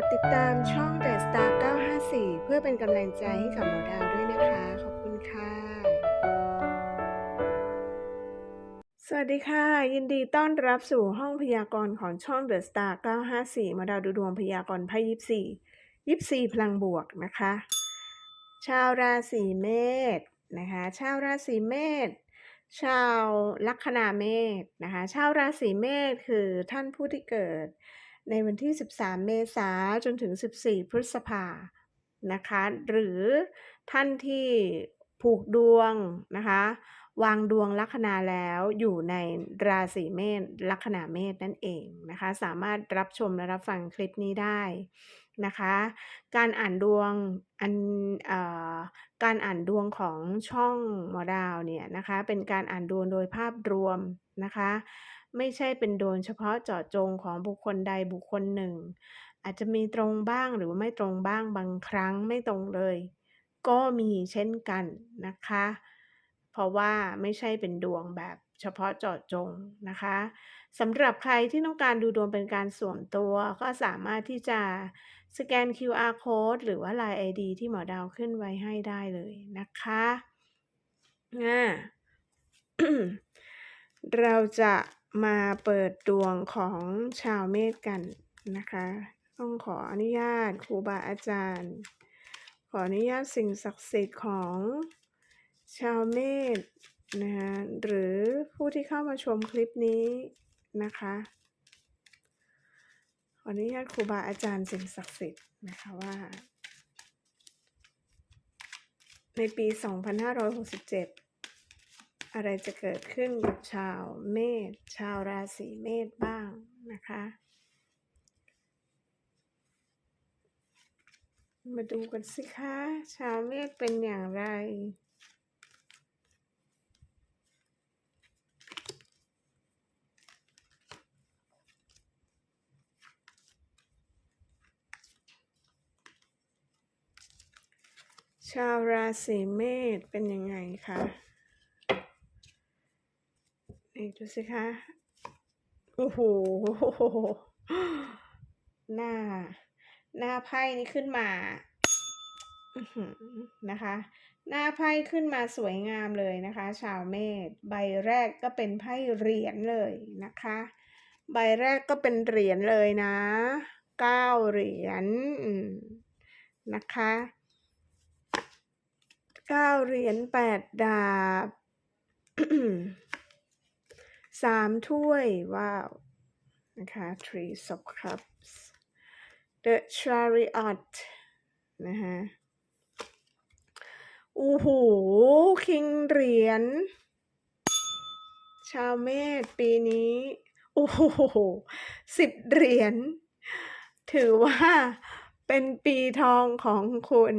ดติดตามช่อง The Star 954 เพื่อเป็นกำลังใจให้กับหมอดาวด้วยนะคะ ขอบคุณค่ะ สวัสดีค่ะ ยินดีต้อนรับสู่ห้องพยากรณ์ของช่อง The Star 954หมอดาวดูดวงพยากรณ์ไพ่ยิปซียิปซีพลังบวกนะคะ ชาวราศีเมษนะคะ ชาวราศีเมษชาวลัคนาเมษนะคะ ชาวราศีเมษคือท่านผู้ที่เกิด ในวันที่ 13 เมษาจนถึง 14 พฤษภานะคะ หรือท่านที่ผูกดวงนะคะ วางดวงลัคนาแล้วอยู่ในราศีเมษลัคนาเมษนั่นเองนะคะ สามารถรับชมและรับฟังคลิปนี้ได้นะคะ การอ่านดวงอันอการอ่านดวงของช่องหมอดาวเนี่ยนะคะ เป็นการอ่านดวงโดยภาพรวมนะคะ ไม่ใช่เป็นโดนเฉพาะเจาะจงของบุคคลใดบุคคลหนึ่ง อาจจะมีตรงบ้างหรือว่าไม่ตรงบ้างบางครั้งไม่ตรงเลย ก็มีเช่นกันนะคะ เพราะว่าไม่ใช่เป็นดวงแบบเฉพาะเจาะจงนะคะสำหรับใครที่ต้องการดูดวงเป็นการส่วนตัวก็สามารถที่จะสแกน QR code หรือว่า Line ID ที่หมอดาวขึ้นไว้ให้ได้เลยนะคะอ่าเราจะ มาเปิดดวงของชาวเมษกันนะคะ ต้องขออนุญาตครูบาอาจารย์ ขออนุญาตสิ่งศักดิ์สิทธิ์ของชาวเมษนะคะหรือผู้ที่เข้ามาชมคลิปนี้นะคะขออนุญาตครูบาอาจารย์สิ่งศักดิ์สิทธิ์นะคะว่า ในปี 2567 อะไรจะเกิดขึ้นกับชาวเมษชาวราศีเมษบ้างนะคะ มาดูกันสิคะ ชาวเมษเป็นอย่างไรชาวราศีเมษเป็นยังไงคะ ดูสิคะ โอ้โห หน้า หน้าไพ่นี่ขึ้นมานะคะ หน้าไพ่ขึ้นมาสวยงามเลยนะคะ ชาวเมษใบแรกก็เป็นไพ่เหรียญเลยนะคะ ใบแรกก็เป็นเหรียญเลยนะเก้าเหรียญนะคะเก้าเหรียญแปดดาบ สามถ้วย ว้าว นะคะ three of cups the chariot นะคะโอ้โห คิงเหรียญ ชาวเมษปีนี้ โอ้โหสิบเหรียญ ถือว่าเป็นปีทองของคุณ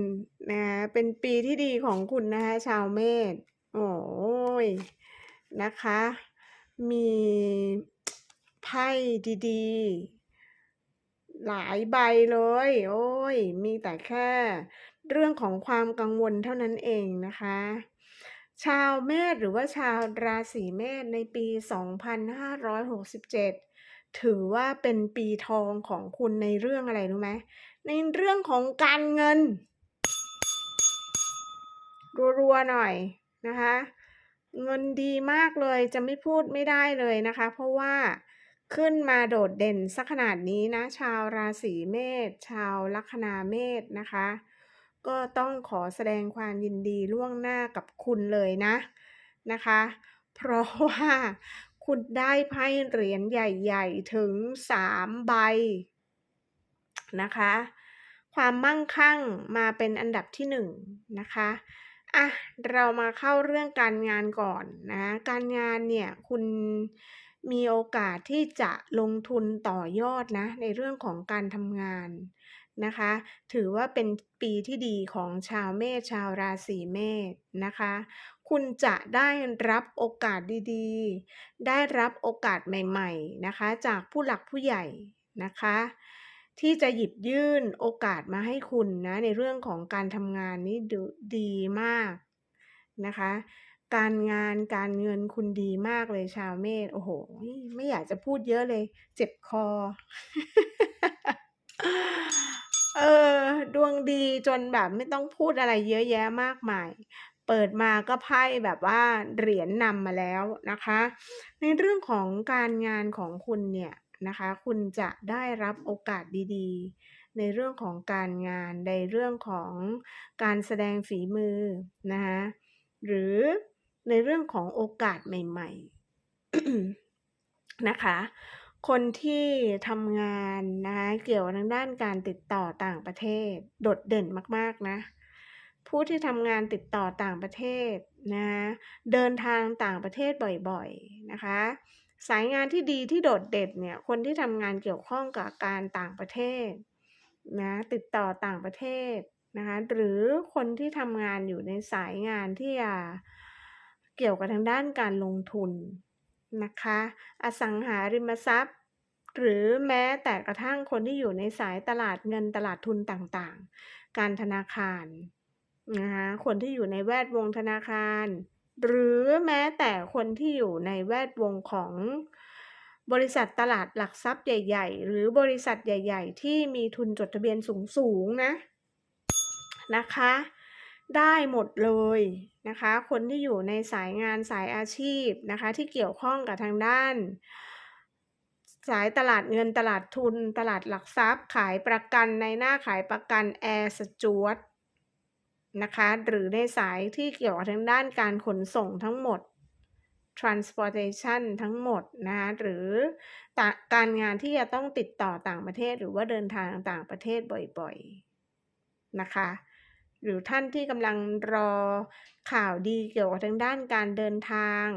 นะ เป็นปีที่ดีของคุณนะคะชาวเมษ โอ้ย นะคะ มีไพ่ดีๆ หลายใบเลย โอ้ย มีแต่แค่ เรื่องของความกังวลเท่านั้นเองนะคะ ชาวเมษหรือว่าชาวราศีเมษในปี 2567 ถือว่าเป็นปีทองของคุณในเรื่องอะไรรู้ไหม ในเรื่องของการเงิน รัวๆหน่อยนะคะ เงินดีมากเลยจะไม่พูดไม่ได้เลยนะคะ เพราะว่าขึ้นมาโดดเด่นสักขนาดนี้นะ ชาวราศีเมษชาวลัคนาเมษนะคะ ก็ต้องขอแสดงความยินดีล่วงหน้ากับคุณเลยนะนะคะ เพราะว่าคุณได้ไพ่เหรียญใหญ่ๆ ถึงสามใบนะคะ ความมั่งคั่งมาเป็นอันดับที่หนึ่งนะคะ อะเรามาเข้าเรื่องการงานก่อนนะการงานเนี่ยคุณมีโอกาสที่จะลงทุนต่อยอดนะในเรื่องของการทำงานนะคะ ถือว่าเป็นปีที่ดีของชาวเมษชาวราศีเมษนะคะ คุณจะได้รับโอกาสดีๆ ได้รับโอกาสใหม่ ๆนะคะ จากผู้หลักผู้ใหญ่นะคะ ที่จะหยิบยื่นโอกาสมาให้คุณนะในเรื่องของการทำงานนี่ดดีมากนะคะ การงานการเงินคุณดีมากเลยชาวเมษโอ้โห ไม่อยากจะพูดเยอะเลย เจ็บคอดวงดีจนแบบไม่ต้องพูดอะไรเยอะแยะมากมายเปิดมาก็ไพ่แบบว่าเหรียญนำมาแล้วนะคะ ในเรื่องของการงานของคุณเนี่ย นะคะ คุณจะได้รับโอกาสดีๆ ในเรื่องของการงาน ในเรื่องของการแสดงฝีมือนะคะหรือในเรื่องของโอกาสใหม่ๆนะคะ คนที่ทำงานนะคะเกี่ยวกับทางด้านการติดต่อต่างประเทศ โดดเด่นมากๆนะผู้ที่ทำงานติดต่อต่างประเทศนะเดินทางต่างประเทศบ่อยๆนะคะ สายงานที่ดีที่โดดเด่นเนี่ย คนที่ทำงานเกี่ยวข้องกับการต่างประเทศนะติดต่อต่างประเทศนะคะหรือคนที่ทำงานอยู่ในสายงานที่เกี่ยวกับทางด้านการลงทุนนะคะ อสังหาริมทรัพย์ หรือแม้แต่กระทั่งคนที่อยู่ในสายตลาดเงินตลาดทุนต่างๆ การธนาคารนะคะคนที่อยู่ในแวดวงธนาคาร หรือแม้แต่ คนที่อยู่ในแวดวงของบริษัทตลาดหลักทรัพย์ใหญ่ ๆ หรือบริษัทใหญ่ ๆ ที่มีทุนจดทะเบียนสูงๆนะนะคะ ได้หมดเลยนะคะ คนที่อยู่ในสายงานสายอาชีพนะคะ ที่เกี่ยวข้องกับทางด้าน สายตลาดเงินตลาดทุน ตลาดหลักทรัพย์ ขายประกันในหน้าขายประกันแอร์สจวตนะคะ หรือในสายที่เกี่ยวกับทางด้านการขนส่งทั้งหมด transportation ทั้งหมดนะคะหรือการงานที่จะต้องติดต่อต่างประเทศหรือว่าเดินทางต่างประเทศบ่อยๆนะคะ หรือท่านที่กำลังรอข่าวดีเกี่ยวกับทางด้านการเดินทาง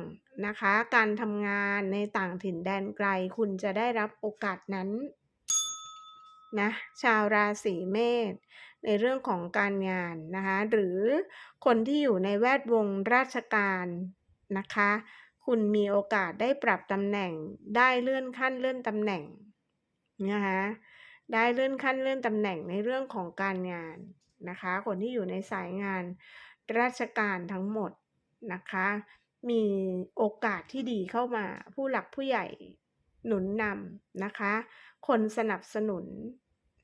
นะคะ การทำงานในต่างถิ่นแดนไกลคุณจะได้รับโอกาสนั้นนะชาวราศีเมษในเรื่องของการงานนะคะ หรือคนที่อยู่ในแวดวงราชการนะคะ คุณมีโอกาสได้ปรับตำแหน่ง ได้เลื่อนขั้นเลื่อนตำแหน่งนะคะได้เลื่อนขั้นเลื่อนตำแหน่งในเรื่องของการงานนะคะ คนที่อยู่ในสายงานราชการทั้งหมดนะคะ มีโอกาสที่ดีเข้ามา ผู้หลักผู้ใหญ่หนุนนำนะคะ คนสนับสนุน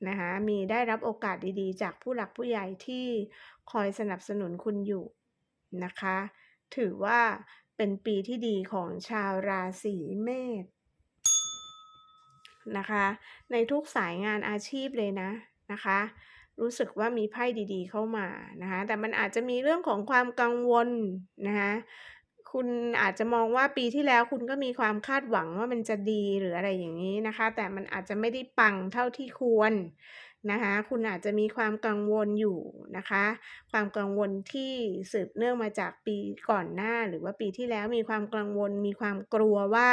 นะคะมีได้รับโอกาสดีๆ จากผู้หลักผู้ใหญ่ที่คอยสนับสนุนคุณอยู่นะคะ ถือว่า เป็นปีที่ดีของชาวราศีเมษนะคะ ในทุกสายงานอาชีพเลยนะนะคะ รู้สึกว่ามีไพ่ดีๆ เข้ามานะคะ แต่มันอาจจะมีเรื่องของความกังวลนะคะคุณอาจจะมองว่าปีที่แล้วคุณก็มีความคาดหวังว่ามันจะดีหรืออะไรอย่างนี้นะคะ แต่มันอาจจะไม่ได้ปังเท่าที่ควร นะคะ คุณอาจจะมีความกังวลอยู่นะคะ ความกังวลที่สืบเนื่องมาจากปีก่อนหน้าหรือว่าปีที่แล้วมีความกังวล มีความกลัวว่า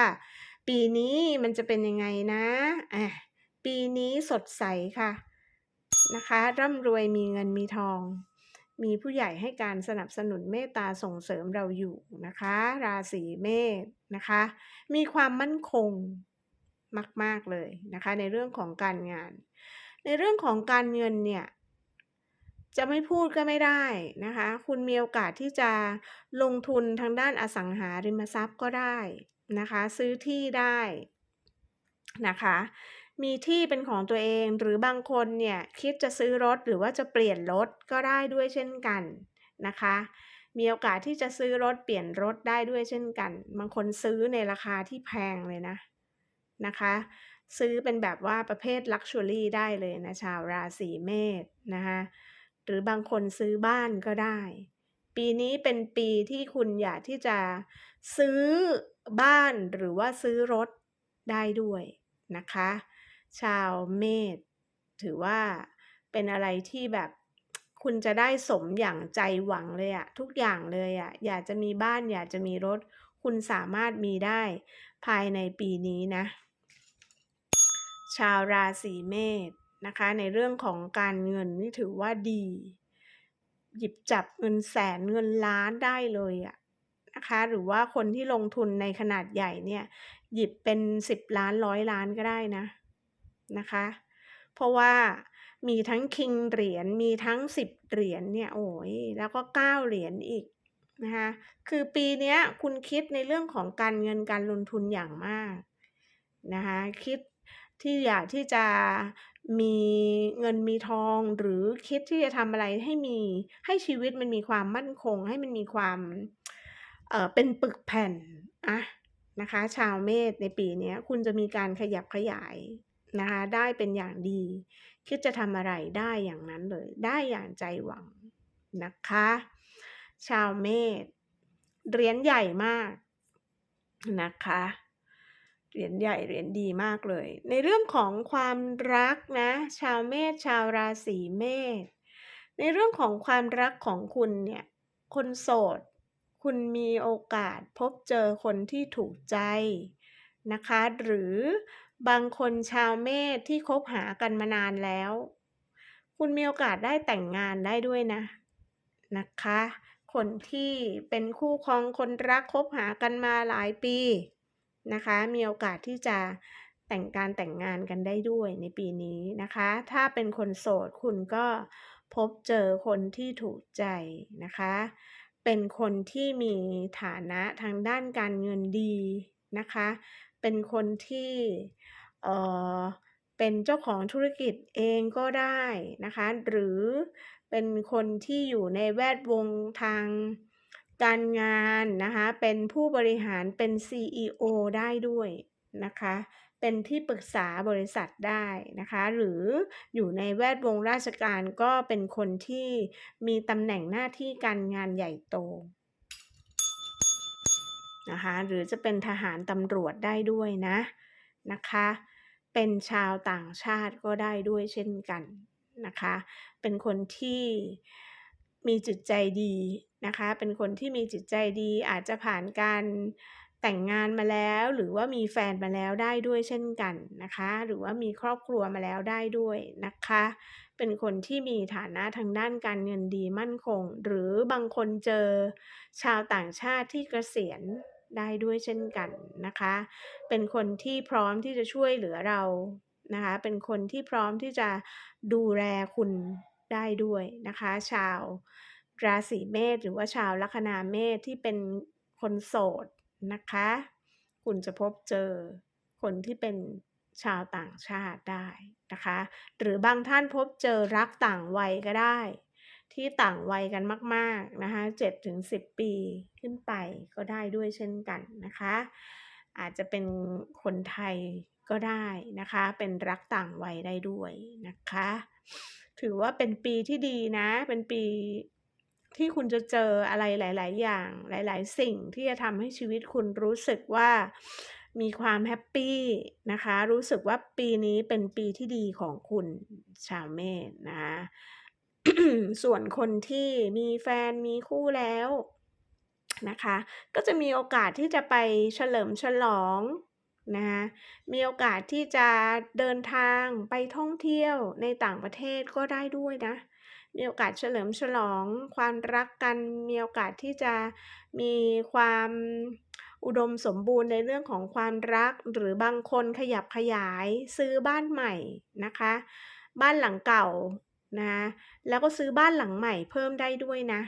ปีนี้มันจะเป็นยังไงนะอะปีนี้สดใสค่ะนะคะ ร่ำรวยมีเงินมีทอง มีผู้ใหญ่ให้การสนับสนุนเมตตาส่งเสริมเราอยู่นะคะ ราศีเมษนะคะ มีความมั่นคงมาก ๆ เลยนะคะ ในเรื่องของการงาน ในเรื่องของการเงินเนี่ยจะไม่พูดก็ไม่ได้นะคะ คุณมีโอกาสที่จะลงทุนทางด้านอสังหาริมทรัพย์ก็ได้นะคะ ซื้อที่ได้นะคะ มีที่เป็นของตัวเองหรือบางคนเนี่ยคิดจะซื้อรถหรือว่าจะเปลี่ยนรถก็ได้ด้วยเช่นกันนะคะ มีโอกาสที่จะซื้อรถเปลี่ยนรถได้ด้วยเช่นกัน บางคนซื้อในราคาที่แพงเลยนะ นะคะ ซื้อเป็นแบบว่าประเภทลักชัวรี่ได้เลยนะชาวราศีเมษนะคะหรือบางคนซื้อบ้านก็ได้ ปีนี้เป็นปีที่คุณอยากที่จะซื้อบ้านหรือว่าซื้อรถได้ด้วยนะคะ ชาวเมษถือว่าเป็นอะไรที่แบบคุณจะได้สมอย่างใจหวังเลยอะทุกอย่างเลยอะอยากจะมีบ้านอยากจะมีรถ คุณสามารถมีได้ภายในปีนี้นะ ชาวราศีเมษนะคะ ในเรื่องของการเงินนี่ถือว่าดี หยิบจับเงินแสนเงินล้านได้เลยอะนะคะ หรือว่าคนที่ลงทุนในขนาดใหญ่เนี่ย หยิบเป็นสิบล้านร้อยล้านก็ได้นะนะคะ เพราะว่ามีทั้งคิงเหรียญมีทั้งสิบเหรียญเนี่ยโอ้ยแล้วก็เก้าเหรียญอีกนะคะคือปีนี้คุณคิดในเรื่องของการเงินการลงทุนอย่างมากนะคะคิด ที่อยากที่จะมีเงินมีทองหรือคิดที่จะทำอะไรให้มีให้ชีวิตมันมีความมั่นคง ให้มันมีความเอ่อเป็นปึกแผ่นอะนะคะ ชาวเมษในปีนี้คุณจะมีการขยับขยายนะคะได้เป็นอย่างดี คิดจะทำอะไรได้อย่างนั้นเลย ได้อย่างใจหวังนะคะ ชาวเมษเหรียญใหญ่มากนะคะ เหรียญใหญ่เหรียญดีมากเลย ในเรื่องของความรักนะ ชาวเมษชาวราศีเมษในเรื่องของความรักของคุณเนี่ย คนโสด คุณมีโอกาสพบเจอคนที่ถูกใจนะคะ หรือบางคนชาวเมษที่คบหากันมานานแล้ว คุณมีโอกาสได้แต่งงานได้ด้วยนะนะคะ คนที่เป็นคู่ครองคนรักคบหากันมาหลายปี นะคะ มีโอกาสที่จะแต่งการแต่งงานกันได้ด้วยในปีนี้นะคะ ถ้าเป็นคนโสดคุณก็พบเจอคนที่ถูกใจนะคะ เป็นคนที่มีฐานะทางด้านการเงินดีนะคะ เป็นคนที่เออเป็นเจ้าของธุรกิจเองก็ได้นะคะ หรือเป็นคนที่อยู่ในแวดวงทาง การงานนะคะ เป็นผู้บริหารเป็น CEO ได้ด้วยนะคะ เป็นที่ปรึกษาบริษัทได้นะคะ หรืออยู่ในแวดวงราชการก็เป็นคนที่มีตำแหน่งหน้าที่การงานใหญ่โตนะคะหรือจะเป็นทหารตำรวจได้ด้วยนะนะคะ เป็นชาวต่างชาติก็ได้ด้วยเช่นกันนะคะ เป็นคนที่ มีจิตใจดีนะคะ เป็นคนที่มีจิตใจดีอาจจะผ่านการแต่งงานมาแล้วหรือว่ามีแฟนมาแล้วได้ด้วยเช่นกันนะคะ หรือว่ามีครอบครัวมาแล้วได้ด้วยนะคะ เป็นคนที่มีฐานะทางด้านการเงินดีมั่นคง หรือบางคนเจอชาวต่างชาติที่เกษียณได้ด้วยเช่นกันนะคะ เป็นคนที่พร้อมที่จะช่วยเหลือเรานะคะ เป็นคนที่พร้อมที่จะดูแลคุณ ได้ด้วยนะคะ ชาวราศีเมษหรือว่าชาวลัคนาเมษที่เป็นคนโสดนะคะ คุณจะพบเจอคนที่เป็นชาวต่างชาติได้นะคะ หรือบางท่านพบเจอรักต่างวัยก็ได้ ที่ต่างวัยกันมากๆนะคะ7-10ปีขึ้นไปก็ได้ด้วยเช่นกันนะคะ อาจจะเป็นคนไทยก็ได้นะคะ เป็นรักต่างวัยได้ด้วยนะคะ ถือว่าเป็นปีที่ดีนะ เป็นปีที่คุณจะเจออะไรหลาย ๆ อย่าง หลาย ๆ สิ่งที่จะทำให้ชีวิตคุณรู้สึกว่ามีความแฮปปี้นะคะ รู้สึกว่าปีนี้เป็นปีที่ดีของคุณชาวเมษนะส่วนคนที่มีแฟนมีคู่แล้วนะคะ ก็จะมีโอกาสที่จะไปเฉลิมฉลอง นะคะมีโอกาสที่จะเดินทางไปท่องเที่ยวในต่างประเทศก็ได้ด้วยนะ มีโอกาสเฉลิมฉลองความรักกัน มีโอกาสที่จะมีความอุดมสมบูรณ์ในเรื่องของความรัก หรือบางคนขยับขยายซื้อบ้านใหม่นะคะ บ้านหลังเก่านะแล้วก็ซื้อบ้านหลังใหม่เพิ่มได้ด้วยนะ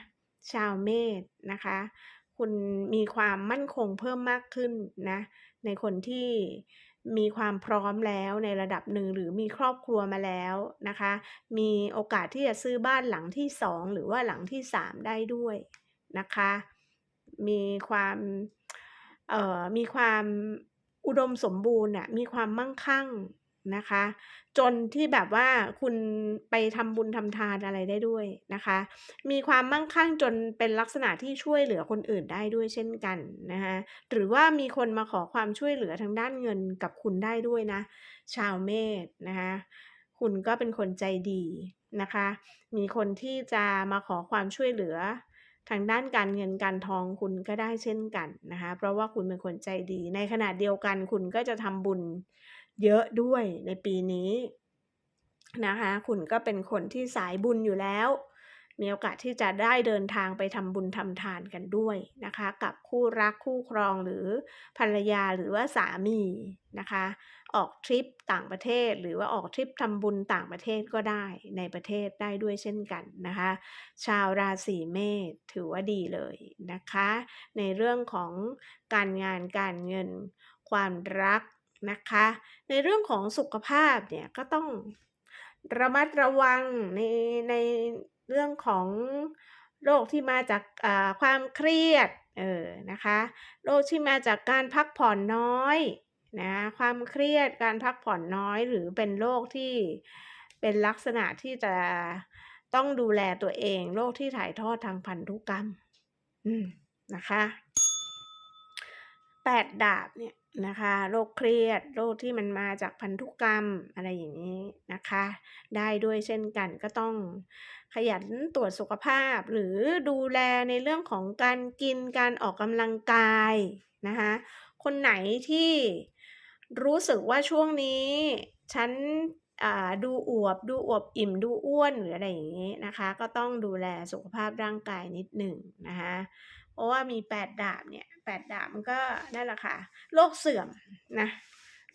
ชาวเมษนะคะ คุณมีความมั่นคงเพิ่มมากขึ้นนะ ในคนที่มีความพร้อมแล้วในระดับหนึ่งหรือมีครอบครัวมาแล้วนะคะ มีโอกาสที่จะซื้อบ้านหลังที่2หรือว่าหลังที่3ได้ด้วยนะคะ มีความเอ่อมีความอุดมสมบูรณ์น่ะมีความมั่งคั่ง นะคะ จนที่แบบว่าคุณไปทำบุญทำทานอะไรได้ด้วยนะคะ มีความมั่งคั่งจนเป็นลักษณะที่ช่วยเหลือคนอื่นได้ด้วยเช่นกันนะคะหรือว่ามีคนมาขอความช่วยเหลือทางด้านเงินกับคุณได้ด้วยนะ ชาวเมษนะคะคุณก็เป็นคนใจดีนะคะ มีคนที่จะมาขอความช่วยเหลือทางด้านการเงินการทองคุณก็ได้เช่นกันนะคะ เพราะว่าคุณเป็นคนใจดี ในขณะเดียวกันคุณก็จะทำบุญ เยอะด้วยในปีนี้นะคะ คุณก็เป็นคนที่สายบุญอยู่แล้ว มีโอกาสที่จะได้เดินทางไปทำบุญทำทานกันด้วยนะคะ กับคู่รักคู่ครองหรือภรรยาหรือว่าสามีนะคะ ออกทริปต่างประเทศ หรือว่าออกทริปทำบุญต่างประเทศก็ได้ในประเทศได้ด้วยเช่นกันนะคะ ชาวราศีเมษถือว่าดีเลยนะคะ ในเรื่องของการงานการเงิน ความรัก นะคะ ในเรื่องของสุขภาพเนี่ยก็ต้องระมัดระวังในในเรื่องของโรคที่มาจากความเครียดเออนะคะโรคที่มาจากการพักผ่อนน้อยนะความเครียดการพักผ่อนน้อยหรือเป็นโรคที่เป็นลักษณะที่จะต้องดูแลตัวเองโรคที่ถ่ายทอดทางพันธุกรรมอืมนะคะแปดดาบเนี่ย นะคะโรคเครียดโรคที่มันมาจากพันธุกรรมอะไรอย่างนี้นะคะ ได้ด้วยเช่นกันก็ต้องขยันตรวจสุขภาพ หรือดูแลในเรื่องของการกินการออกกำลังกายนะคะคนไหนที่รู้สึกว่าช่วงนี้ฉันดูอวบดูอวบอิ่มดูอ้วนหรืออะไรอย่างนี้นะคะ ก็ต้องดูแลสุขภาพร่างกายนิดหนึ่งนะคะเพราะว่ามีแปดดาบเนี่ย แปดดาบมันก็นั่นแหละค่ะโรคเสื่อมนะ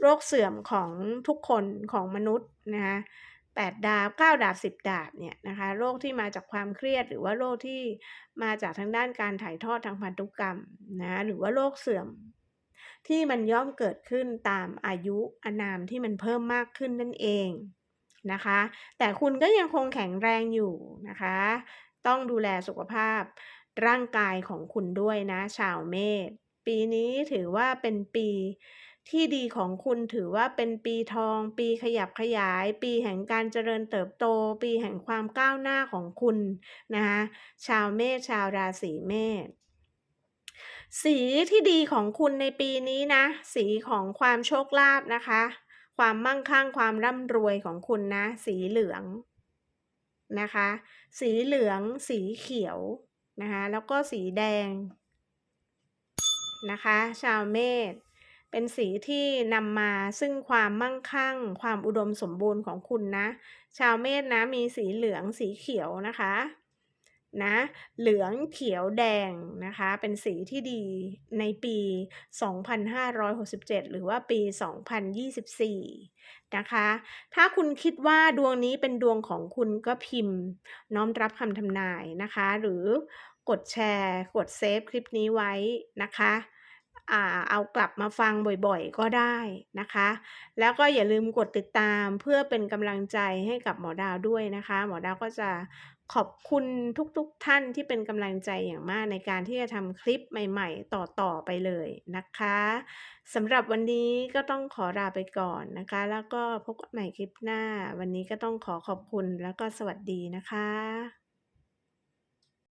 โรคเสื่อมของทุกคนของมนุษย์นะคะแปดดาบเก้าดาบสิบดาบเนี่ยนะคะโรคที่มาจากความเครียดหรือว่าโรคที่มาจากทางด้านการถ่ายทอดทางพันธุกรรมนะหรือว่าโรคเสื่อม ที่มันย่อมเกิดขึ้นตามอายุอานามที่มันเพิ่มมากขึ้นนั่นเองนะคะ แต่คุณก็ยังคงแข็งแรงอยู่นะคะ ต้องดูแลสุขภาพ ร่างกายของคุณด้วยนะ ชาวเมษปีนี้ถือว่าเป็นปีที่ดีของคุณถือว่าเป็นปีทอง ปีขยับขยาย ปีแห่งการเจริญเติบโต ปีแห่งความก้าวหน้าของคุณนะคะชาวเมษชาวราศีเมษสีที่ดีของคุณในปีนี้นะ สีของความโชคลาภนะคะ ความมั่งคั่งความร่ำรวยของคุณนะ สีเหลืองนะคะ สีเหลือง สีเขียว นะคะแล้วก็สีแดงนะคะ ชาวเมษเป็นสีที่นำมาซึ่งความมั่งคั่ง ความอุดมสมบูรณ์ของคุณนะ ชาวเมษนะมีสีเหลืองสีเขียวนะคะ นะ เหลืองเขียวแดงนะคะ เป็นสีที่ดีในปี 2567 หรือว่าปี 2024 นะคะ ถ้าคุณคิดว่าดวงนี้เป็นดวงของคุณก็พิมพ์ น้อมรับคำทำนายนะคะ หรือกดแชร์ กดเซฟคลิปนี้ไว้นะคะอ่าเอากลับมาฟังบ่อยๆ ก็ได้นะคะ แล้วก็อย่าลืมกดติดตามเพื่อเป็นกำลังใจให้กับหมอดาวด้วยนะคะ หมอดาวก็จะ ขอบคุณทุกๆทท่านที่เป็นกำลังใจอย่างมากในการที่จะทำคลิปใหม่ๆ ต่อๆไปเลยนะคะสำหรับวันนี้ก็ต้องขอลาไปก่อนนะคะ แล้วก็พบกันใหม่คลิปหน้า วันนี้ก็ต้องขอขอบคุณแล้วก็สวัสดีนะคะ